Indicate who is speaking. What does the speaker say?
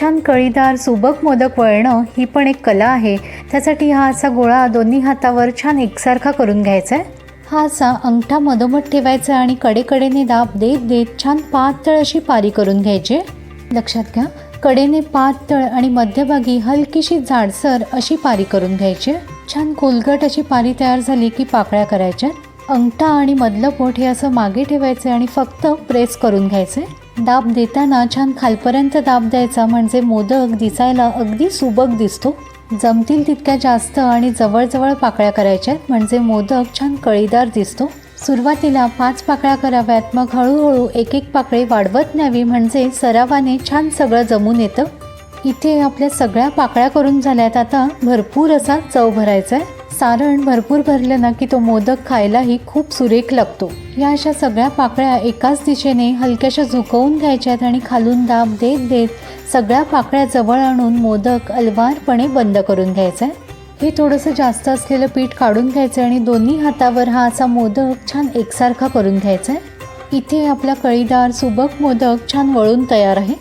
Speaker 1: छान कळीदार सुबक मोदक वळणं ही पण एक कला आहे. त्यासाठी हा असा गोळा दोन्ही हातावर छान एकसारखा करून घ्यायचा आहे हा असा अंगठा मधोमध ठेवायचा आणि कडेकडेने दाब देत देत छान पातळ अशी पारी करून घ्यायची. लक्षात घ्या कडेने पातळ आणि मध्यभागी हलकीशी जाडसर अशी पारी करून घ्यायची. छान खोलगट अशी पारी तयार झाली की पाकळ्या करायच्या. अंगठा आणि मधलं पोट हे असं मागे ठेवायचं आणि फक्त प्रेस करून घ्यायचे दाब देताना छान खालपर्यंत दाब द्यायचा म्हणजे मोदक दिसायला अगदी सुबक दिसतो. जमतील तितक्या जास्त आणि जवळजवळ पाकळ्या करायच्या म्हणजे मोदक छान कळीदार दिसतो. सुरुवातीला पाच पाकळ्या कराव्यात मग हळूहळू एक एक पाकळी वाढवत न्यावी म्हणजे सरावाने छान सगळं जमून येतं. इथे आपल्या सगळ्या पाकळ्या करून झाल्यात आता भरपूर असा चव भरायचा आहे सारण भरपूर भरलं ना की तो मोदक खायलाही खूप सुरेख लागतो. या अशा सगळ्या पाकळ्या एकाच दिशेने हलक्याशा झुकवून घ्यायच्यात आणि खालून दाब देत देत सगळ्या पाकळ्या जवळ आणून मोदक अलवारपणे बंद करून घ्यायचा. आहे हे थोडंसं जास्त असलेलं पीठ काढून घ्यायचं आणि दोन्ही हातावर हा असा मोदक छान एकसारखा करून घ्यायचा. आहे इथे आपला कळीदार सुबक मोदक छान वळून तयार आहे.